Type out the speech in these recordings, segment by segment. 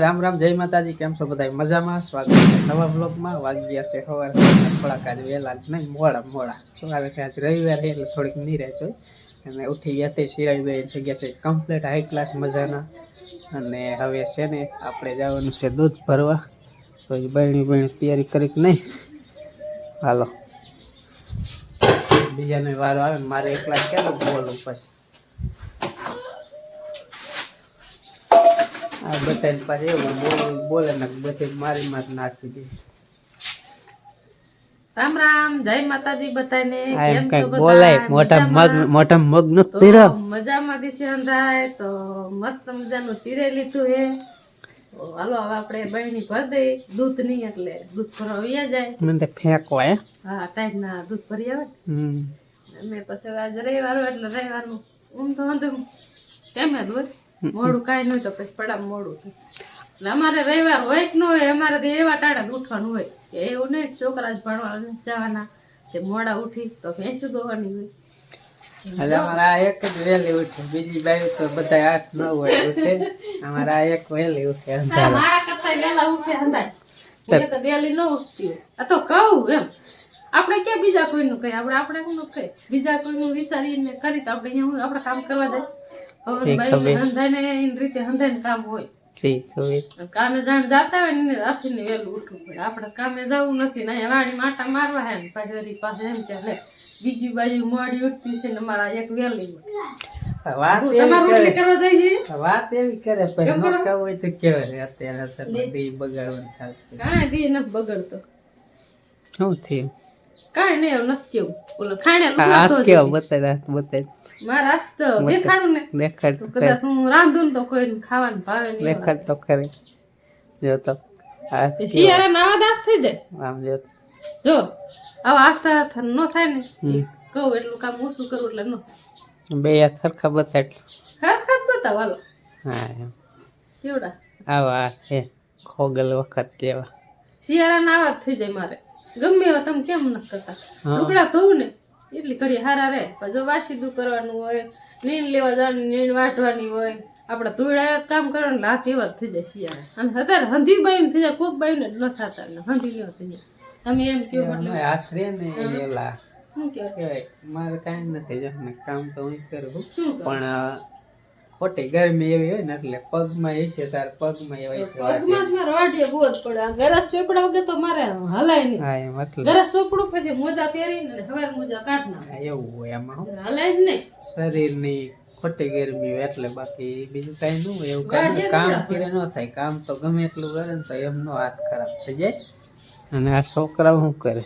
રામ રામ, જય માતાજી, કેમ છો બધા મજામાં? સ્વાગત છે નવા બ્લોગમાં વાગ્યા છે સવાર. થોડાક આજે વહેલા નહીં, મોડા મોડા. સવારે છે આજ રવિવાર છે એટલે થોડીક નહીં રહેતો અને ઉઠી ગયા તે સિરાઈ બે જગ્યા છે કમ્પ્લીટ હાઈ ક્લાસ મજાના. અને હવે છે ને આપણે જવાનું છે દૂધ ભરવા. તો એ બહેણી બહેણી તૈયારી કરી નહીં? હાલો. બીજાને વારો આવે મારે એકલા કેટલો બોલું પછી? આ બધાને પાસે એવું બોલે બોલે ને બધે મારી માં નાખી દે. રામ રામ જય માતાજી બધાને. કેમ છો બધા? બોલાય મોટા મગ મોટા મગ ન તો પીરો મજામાં દિશે અંધાય તો મસ્ત મજાનું સિરે લીધું હે. હાલો હવે આપણે બહેની ભર દઈ દૂધ નહીં એટલે દૂધ ભરવા વયા જાય. મને ફેંકવા હે. હા ટાઈમ ના દૂધ ભરી આવે. હમ. મેં પછી આજે રવિવાર એટલે રવિવારનું ઊંઘ તો વાંધો કેમ હોય મોડું કાંઈ નહીં તો પછી પડા મોડું થાય. અમારે રવિવાર હોય કે ન હોય અમારે તો એવા ટાણા ઉઠવાનું હોય. કે એવું નહીં છોકરા જ ભણવા જવાના કે મોડા ઉઠી તો ભેંસું દોવાની હોય. એટલે અમારા એક જ વહેલી ઉઠે બીજી બાઈ તો બધા આઠ ન હોય ઉઠે. અમારા એક વહેલી ઉઠે મારા કરતા વહેલા ઉઠે અંધાય તો વહેલી ન ઉઠતી. આ તો કહું એમ. આપણે ક્યાં બીજા કોઈનું કહે આપણે આપણે કોઈનું કહે બીજા કોઈનું વિચારીને કરી તો આપણે અહીંયા હું આપણે કામ કરવા જાય. કામ હોય. કામે જાણ જાતા હોય ને એને રાખીને વહેલું ઉઠવું પડે. આપણે કામે જવું નથી ને વાડી માટા મારવા હે ને પાછી વળી એમ કે બીજી બાજુ મોડી ઉઠતી છે ને મારા એક વહેલી વાત એવી રોટલી કરવા જઈએ કરે વાત એવી કરે પછી કેમ ન કરો? કહું હોય તો કેવાય અત્યારે અત્યારે બગાડવાનું ચાલતું કાંઈ દી નથી બગડતો. શું થયું? કાંઈ નહીં એવું નથી કેવું. ઓલો ખાણે બતાવી હાથ મારા તો દેખાડું ને. દેખાડ તો તો કદાચ હું રાંધું તો કોઈને ખાવાનું ભાવે નહીં દેખાડ તો ખરી. જો તો શિયાળા નાવા દાંત થઈ જાય? આમ જો જો આવા આસ્તા આસ્તા ન થાય ને કહું એટલું કામ ઓછું કરું એટલે ન બે હાથ સરખા બતાડ. ખરેખર બતાવો હાલો. હા કેવડા? આવા છે ખોગલ વખત કેવા શિયાળા નાવા જ થઈ જાય મારે. ગમે એવા તમે કેમ ન કરતા. લુગડા ધોવું ને એટલી ઘડી હારા રહે પણ જો વાસીદું કરવાનું હોય નીણ લેવા જવાની નીણ વાટવાની હોય આપણે ધોળા કામ કરવાનું હાથ એવા જ થઈ જાય શિયાળે. અને અત્યારે હંધી બાયું થઈ જાય કોક બાયું ને થતા ને હંધી એવા થઈ જાય. તમે એમ કહો એટલે હાથ રે ને એલા. શું કહેવાય મારે કાંઈ નથી કામ તો હું કરું. પણ ખોટી ગરમી એવી હોય ને એટલે પગમાં એ છે તાર પગમાં એવા છે. પગમાં મારે વાડીએ બહુ જ પડે. ગરસ ચોપડા વગર તો મારે હલાય નહીં. હા એમ એટલે ગરસ ચોપડું પછી મોજા પહેરીને સવારે મોજા કાઢ નાખે એવું હોય એમાં હલાય જ નહીં. શરીરની ખોટી ગરમી હોય એટલે બાકી બીજું કાંઈ ન હોય એવું વાડીએ કામ નબળા ન થાય કામ તો ગમે એટલું કરે ને તો એમનો હાથ ખરાબ થઈ જાય. અને આ છોકરા શું કરે?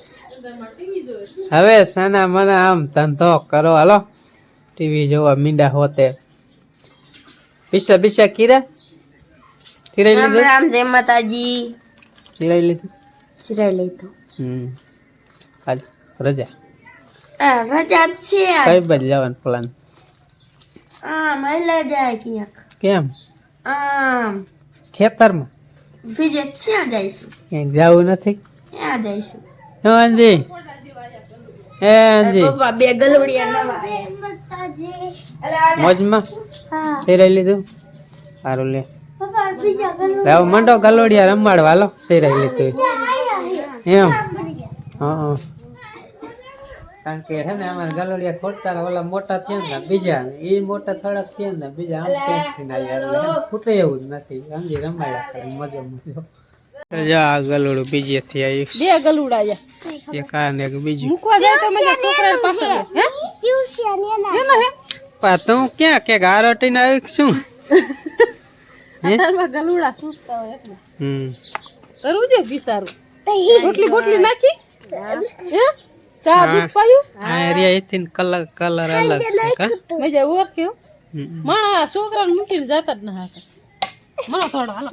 હવે સાના મને આમ ધંધો કરો હાલો. ટીવી જોવા મીંડા હોતે. પીસા પીસા કીરા? ચિરાઈ લીધું? રામ જય માતાજી. કિરાઈ લીધું? સિરાઈ લીધું. હમ. આજ રજા. રજા છે. કઈ બાજુ જવાનું પ્લાન આ મહિલા જાય ક્યાંક. કેમ? આમ. ખેતરમાં? બીજે ક્યાં જઈશું? ક્યાંક જવું નથી? ક્યાં જઈશું? હે અંજી હે અંજી પપ્પા બે મોજમાં? ફેરાઈ લીધું? સારું લે. લાવ મંડો ગલોડિયા રમાડવા હાલો. ફેરાઈ લીધું એમ? હા કારણ કે હે ને અમારે ગલોડિયા ખોટતા ઓલા મોટા થયા ને બીજા એ મોટા થોડાક થયા ને બીજા આમ ના એટલે એવું જ નથી. સમજી રમાડ્યા કરે મજો મજો. જા ગલોડું બીજે થી બે ગલુડા એક આ ને બીજું. મૂકવા જાય તો મને છોકરા પાસે હે? એનો હે? પા તું ક્યાં કે ગારોટી ને આવ્યું શું? હે? ગલુડા સૂકતા હોય એટલે. હમ. કરવું દે બિસારું. રોટલી બોટલી નાખી? હે. ચા દૂધ પાયું? આ એરિયા એથી કલર કલર અલગ છે કા? મજા ઓળખ્યો હમ. માણા છોકરાને મૂકીને જતા જ ના હતા માણો થોડો હાલો.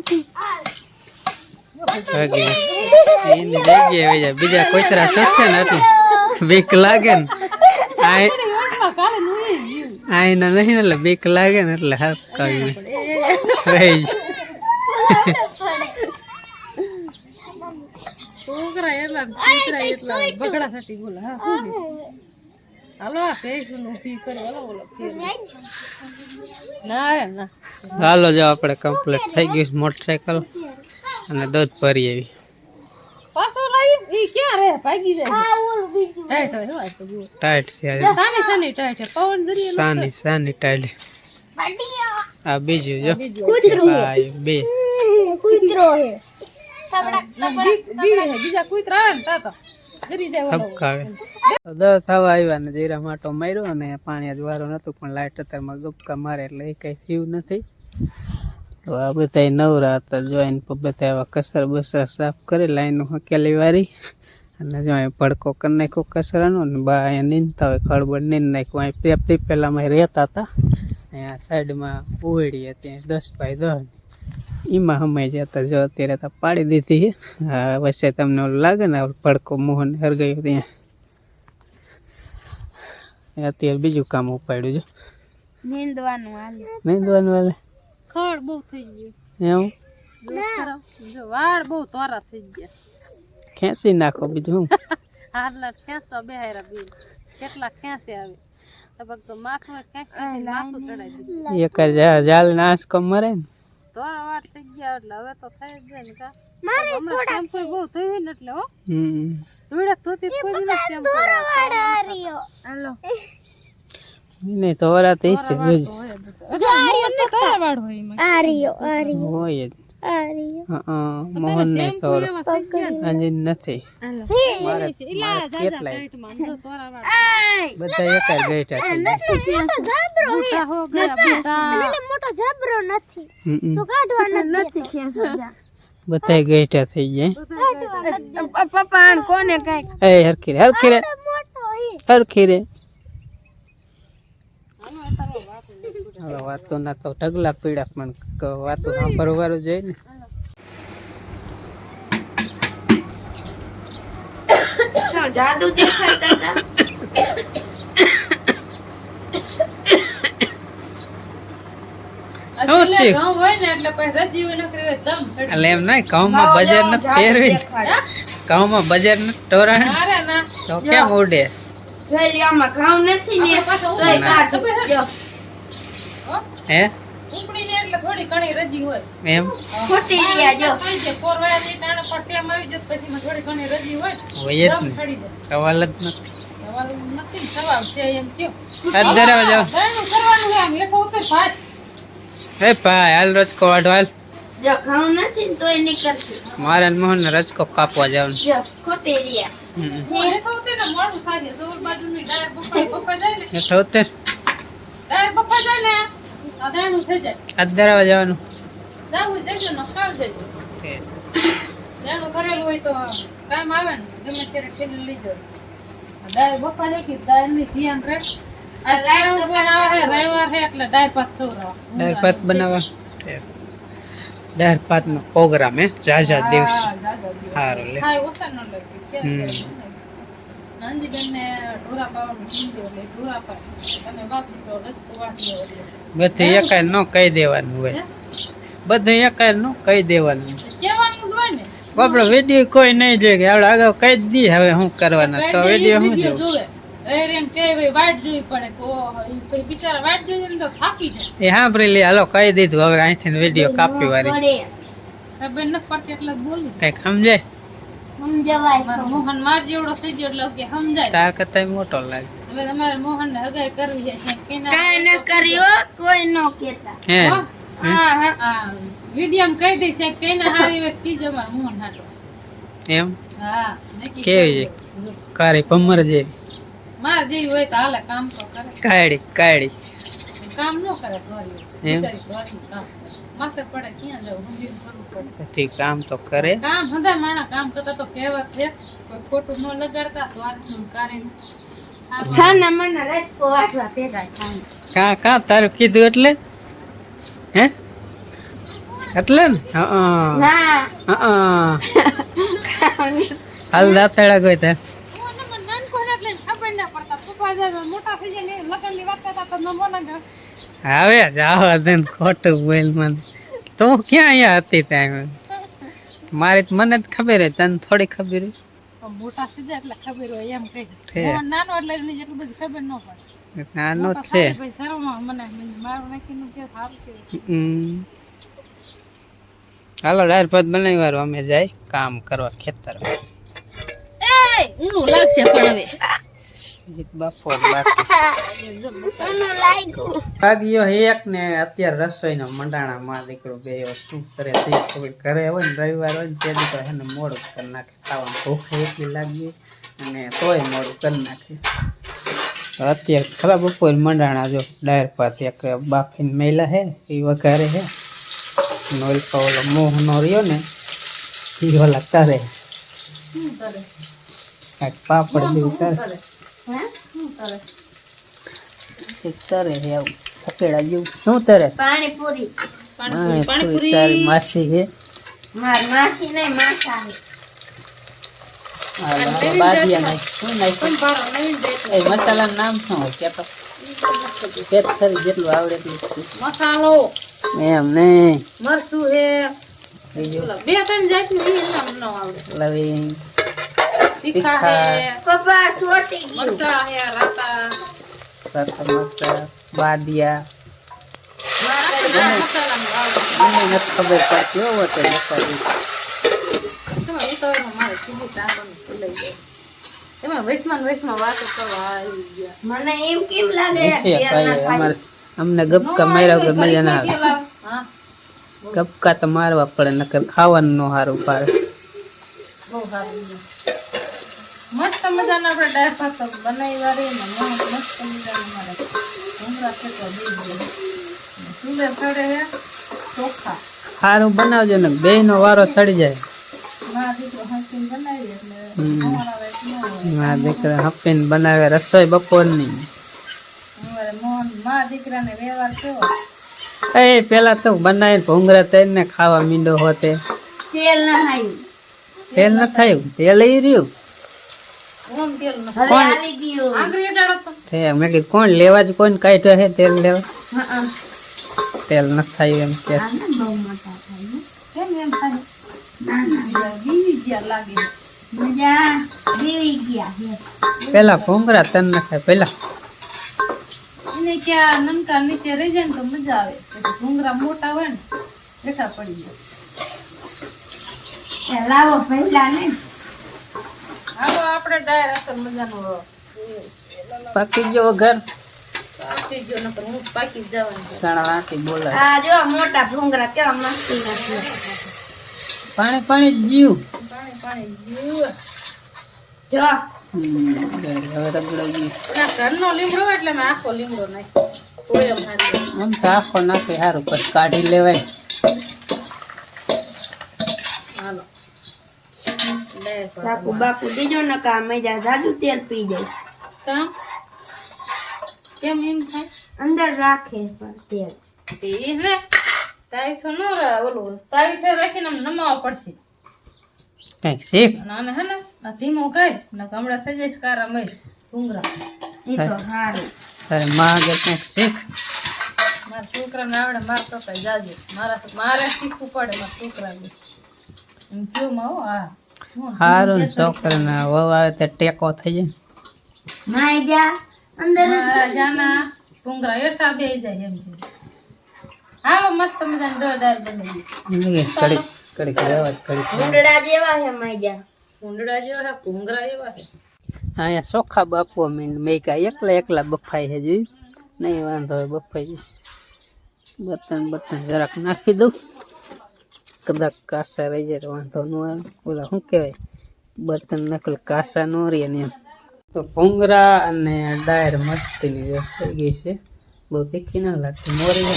એની જગ્યાએ વહી જાય બીજા કોચરા સાથે નથી. બીક લાગે ને. આ ઓળખવા કાલે નું એ ગયું. આ એના નહીં એટલે બીક લાગે ને એટલે હાથ કાઢી રહી. છોકરા એટલા એટલા બગડા સાટી બોલે. હા હાલો જો આપણે કમ્પ્લીટ થઈ ગયું મોટરસાયકલ અને દૂધ ભરી આવી. પાછો લાવી ઈ ક્યાં રહે? ભાગી જાય. ટાઈટ હોય હોય તો ટાઈટ છે આજે. સાની સાની ટાઈટ છે. પવન જરીએ સાની સાની ટાઈટ આ બીજું જો. કૂતરું આ બે. કૂતરો હે. બીજા કૂતરા આવે ને તા તો. જરી જાય ઓલો ખપકાવે તો દસ થવા આવ્યા ને જીરા માટો માર્યો અને પાણી જ વારો નતું પણ લાઈટ અત્યારમાં ગપકા મારે એટલે એ કઈ થયું નથી. તો આ બધા નવરા હતા જોઈને બધા એવા કસર બસર સાફ કરી લાઈન હકેલી વારી. અને જો અહીં ભડકો કરી નાખ્યો કચરાનો ને બા અહીંયા નીંદતા હોય ખળબળ નીંદ નાખ્યું. અહીં પે પીપેલામાં રહેતા હતા અહીંયા સાઈડમાં ઉવેડી હતી દસ બાય દસ એમાં સમય જતા જો અત્યારે તો પાડી દીધી આ હા વચ્ચે તમને ઓલું લાગે ને ભડકો મોહન હરગાયું ત્યાં. અત્યારે બીજું કામ ઉપાડ્યું છે નીંદવાનું હાલે. નહીં દવાનું વાલે ખડ બહુ થઈ ગયું. એવું? જો વાળ બહુ તોરા થઈ ગયા. ખેંચી નાખો બીજું હારલા ખેંચવા બેહાયરા બી કેટલા ખેંચે આવે લગભગ તો માથું ખેંચી માથું ચડાવી એક જાલ ને કમ મરે ને? તોરા વાળ થઈ ગયા એટલે હવે તો થઈ જ જાય ને કા. હમણાં શેમ્પુ બહુ થયું ને એટલે હો. હમ. કોઈ શેમ્પુ હાલો. નહીં તો વરા તે છે જોજે. હોય મોહન ને તો. અંજી નથી. મારે બધા એક જ. નથી. બધા ગઈઠા થઈ જાય પપ્પા કોને કઈ? હરખી રે હરખી રે હરખી રે હવે વાતો ના તો ઢગલા પીડા પણ વાતો સાંભળવાનું જોઈએ ને. જાદુ થયું? ઘઉં હોય ને એટલે પછી રજી હોય નકરી હોય દમ ચડી. એટલે એમ નહીં ઘઉંમાં બજાર નથી પહેરવી ઘઉંમાં બજાર નથી ટોરાણ નારે ના તો કેમ ઉડે જોઈ લે આમાં ઘઉં નથી ને આપણે પાછા તોય ઉપાડી કાઢું. ખબર હે? જો, હો? હે ઉપડીને એટલે થોડી ઘણી રજી હોય. એમ? ખોટી રહ્યા જો થઈ જાય પોરવાયા ની ટાણે પટ્ટિયામાં આવી જાય તો પછી એમાં થોડી ઘણી રજી હોય ને હોય જ દમ ને. ચડી જાય સવાલ જ નથી. સવાલ નથી ને સવાલ છે એમ કયો. હાથ ધરાવા જાઓ. દળનું કરવાનું છે આમ લેખો ઉતર ભાત એ ભાઈ હાલ રજકો વાઢો હાલ. જો ઘઉં નથી ને તોય નીકળતી મારે ને મોહન રજકો કાપવા જવાનું. જો ખોટી રહ્યા હમ. હું લેખો ઉતર ને મોડું થાય છે દોર બાજુની ડાયર બફાઈ બફાઈ જાય ને. એટલે ઉત્તર ડાયર બફાઈ જાય ને. આ દળનું થઈ જાય હાથ ધરાવા જવાનું જાવું જજો ને ખાવ જજો જાણું કરેલું હોય તો કામ આવે ને ગમે ત્યારે ઠેલી લઈ જાવ ડાય બપા જાય કે ડાયની ધ્યાન રાખ આ શ્રાવણ પણ આવે છે, રવિવાર છે એટલે ડાય પાત ખવડાવો. દાળ ભાત બનાવવા દાળ ભાત નો પ્રોગ્રામ હે ઝાઝા દિવસ હા, જાજો દિવસ. સારું લે ખાય ઓછા ન લાગે. ક્યારે ઢોરા પાવાનું કીધું એટલે ઢોરા પાય. તમે બાપ દીકરો રજકો વાટી એટલે. બધું એકાય નો કહી દેવાનું હોય. બધે એકાય નો કહી દેવાનું. કહેવાનું હોય ને. આપણો વીડિયો કોઈ નહીં જોઈ કે આપણે આગળ કહી દી હવે શું કરવાના. તો વીડિયો શું જોવું? એ સાંભળી લે હાલો કહી દીધું. હવે અહીંથી વીડિયો કાપી વાળી. પડે ખબર ન પડતી એટલે જ બોલી કંઈક સમજાય સમજવાય મોહન માર જેવડો થઈ ગયો એટલે કે સમજાય. તાર કરતા મોટો લાગે. હવે તમારે મોહન ને હગાઈ કરવી છે ક્યાંક ન કર્યો કોઈ ન કેતા હે? હા? હા આ કહી દઈશ કે કેના હારી વાત કીજો માર મોહન હાટો. એમ? હા કેવી. કારી ભમર જેવી માર જેવી હોય તો હાલે કામ તો કરે. કામ ન કરે ઘરી કામ માથે પડે ક્યાં જવું? સમજીને કરવું પડે. પછી કામ તો કરે. કામ હંધા માણા કામ કરતા તો કહેવત છે કોઈ ખોટું ન લગાડતા તો આજનું કારણ સાના મના રજકો વાટવા ભેગા થાય. કા કા તારું કીધું એટલે? હે? એટલે ને? હા ના. હા હાલ દાંતેડા ખબર ના પડતા. મોટા થઈ જાય લગનની વાત કરતા તો ન બોલે હવે જાઓ દે ખોટું બોલ મને. તું ક્યાં અહીંયા હતી ત્યાં મારે મને જ ખબર હે તને થોડી ખબર હે? મોટા થઈ એટલે ખબર હોય એમ કઈ નાનો એટલે એની જેટલું બધી ખબર ન પડે. નાનો જ છે. ભાઈ શરમમાં મને મારું નાખીને કે સારું કે હાલો દાળ ભાત બનાવી વાળું અમે જાય કામ કરવા ખેતર એ ઊનું લાગશે પણ હવે. વાગ્યો એક ને અત્યારે રસોઈનો મંડાણા માં દીકરો ગયો શું કરે તે ઘરે હોય ને રવિવાર હોય ને તે દીકરો એને મોડું કરી નાખે. ખાવાનું ભૂખ એટલી લાગી અને તોય મોડું કરી નાખે. અત્યારે ખરા બપોર મંડાણા જો ડાયર પાત એક બાફીને મેલા હે એ વઘારે હે. નોલ ઓલો મોહ નો રહ્યો ને એ ઓલા કરે. કાંઈક પાપડ જેવું કરે? શું આવું. જેવું પાણીપુરી. પાણીપુરી. તારી માસી હે માર માસી નહીં માસા નામ શું હોય? કે તો કે તો ખરી જેટલું આવડે એટલું મસાલો. એમ નહીં મરચું હે બે ત્રણ જાતનું નામ ન આવડે. લવિંગ. તીખા. હે. પપ્પા સોટી ગયું. મરચા હે રાતા. સરખા મરચાં બાદિયા રાતા મસાલાનું આવડે મને નથી ખબર પડતી હો મસાલી. એમાં વૈષ્ણવ વૈષ્ણવ વાતો કરવા આવી ગયા. મને એમ કેમ લાગે અમને ગપકા માર્યા વગર મજા ના આવે. ગપકા તો મારવા પડે નકર ખાવાનું નો સારું પાડે. બહુ સારું. મસ્ત મજાના આપણે ડાળ ભાત તો બનાવી વાળી ને મસ્ત મસ્ત મજાના મારે ભૂંગળા દઈ દઈએ ચૂલે ચડે હે ચોખા. સારું બનાવજો ને. બે નો વારો સડી જાય. ન મારા દીકરા હપીને બનાવે રસોઈ બપોરની. એ પેલા તો બનાવીને ભૂંગળા તઈને ખાવા મીંડો હોતે. તેલ ના ખાયું તેલ ન થયું તેલ ઈ રહ્યું. મેં કીધું કોણ લેવા જ કોણ કાઢ્યો હે તેલ લેવા? તેલ ન થાય એમ કે. પેલા ભૂંગળા તન ન ખાય પેલા. એને ક્યાં નનકા નીચે રહી જાય ને તો મજા આવે. ભૂંગરા મોટા હોય ને બેઠા પડી જાય. લાવો પહેલા ને. હાલો આપણે ડાયર અસર મજાનો પાકી ગયો ઘર પાકી ગયો નકર હું પાકી જવાની છે. ચણા આંટી બોલાય. આ જો મોટા ભૂંગરા કેવા મસ્તી ના પાણી પાણી જીવ. પાણી પાણી જીવ. જો. હવે રગડાઈ ગયું. ઘરનો લીમડો એટલે મેં આખો લીમડો નાખ્યો. આમ તો આખો નાખે સારું પછી કાઢી લેવાય હાલો ડાયર પર સાકુ બાકુ દીજો ને કા જા જાજુ તેલ પી જાય કામ કેમ એમ થાય અંદર રાખે પણ તેલ પી રે તાવી તો ન રા ઓલું તાવી થઈ રાખીને નમાવા પડશે કંઈક શીખ ના ના હે ને આ ધીમો કર ને હમણાં થઈ જઈશ કારા મય ભૂંગરા એ તો સારું તારે માં આગળ કંઈક શીખ મારા છોકરાને આવડે મારા પપ્પા જાજે મારા મારે શીખવું પડે મારા છોકરાને એમ કેવું માં હા હું સારું છોકરા છોકરાને વહુ આવે તે ટેકો થઈ જાય. નાઈ જા અંદર જાના પુંગરા એઠા બે જાય એમ હાલો મસ્ત મજાની દાળ બની ગઈ કડી કડી રહેવા કડી ઊંડડા જેવા છે માઈ જા. ભૂંડડા જેવા છે ભૂંગરા એવા છે. અહીંયા ચોખા બાપુ મેં મેકા એકલા એકલા બફાઈ છે જોયું? નહીં વાંધો બફાઈ જઈશ બટન બટન જરાક નાખી દઉં. કદાચ કાસા રહી જાય વાંધો ન આવે. ઓલા શું કહેવાય? બર્તન નકલ કાસા ન રહે ને એમ. તો ભૂંગરા અને ડાયર મસ્તીની જો થઈ ગઈ છે બહુ તીખી ના લાગતી મોરી ન.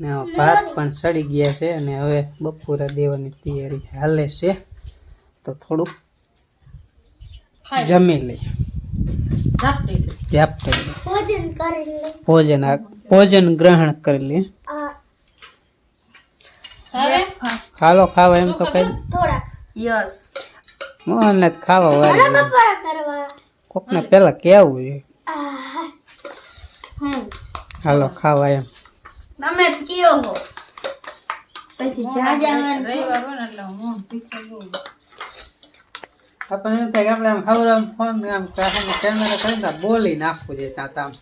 ને. આ ભાત પણ સડી ગયા છે અને હવે બપોરે દેવાની તૈયારી હાલે છે. તો થોડુંક જમી લઈએ ભોજન લે. ભોજન આ ભોજન ગ્રહણ કરી લે. ખાલો ખાવા એમ તો કઈ યસ. મોહન ને ખાવા વાળી કોકને પેલા કેવું છે? હાલો ખાવા એમ. તમે કયો હો. પછી જાજા રવિવાર હોય એટલે હું તીખું બહુ એમ થાય આપણે આમ ખબર આમ ફોન આમ કેમેરા કરીને બોલી નાખવું છે ત્યાં આમ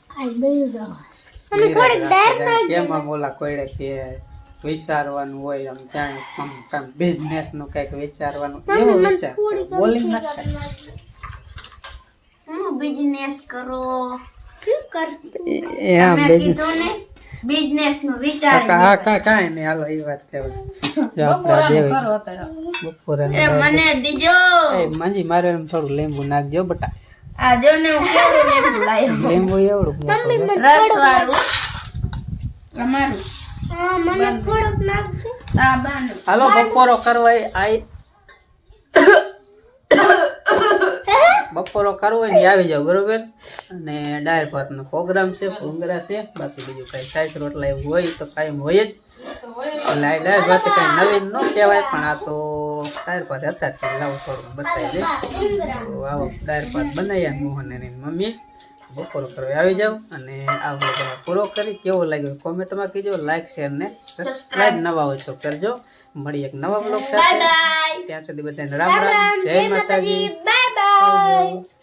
કેમાં બોલા કોઈડે કે વિચારવાનું હોય આમ ત્યાં આમ કામ બિઝનેસનું કંઈક વિચારવાનું એવો વિચાર બોલી નાખતા હું બિઝનેસ કરો? એ આમ મેં કીધું ને બિઝનેસનું વિચાર હા કા કાંઈ નહીં હાલો એ વાત અત્યારે. બપોરે એ મને દીજો. એ માંજી મારે એમ થોડું લીંબુ નાખજો બટા. આ જો ને હું કેવડું લીંબુ લાવ્યો લીંબુ એવડું રસ વાળું અમારું. આ બાનું હાલો બપોરો કરવા આઈ. બપોરો કરવો હોય ને આવી જાવ બરોબર? અને ડાયર ભાત નો પ્રોગ્રામ છે ભૂંગરા છે બાકી બીજું કઈ સાઈસ રોટલા એવું હોય તો કાંઈ હોય જ. એટલે ડાયર ભાત કઈ નવીન ન કહેવાય પણ આ તો ડાયર પાત હતા જ લાવો થોડું બતાવી દે. તો આવો ડાયર ભાત બનાવ્યા મોહન અને એની મમ્મીએ. બપોર કરવા આવી જાવ અને આ પૂરો કરી કેવો લાગ્યો કોમેન્ટમાં કહેજો. લાઈક શેર ને સબસ્ક્રાઇબ નવા હોય તો કરજો. મળી એક નવા બ્લોગ સાથે. ત્યાં સુધી બધાને રામ રામ. જય માતાજી. Bye bye.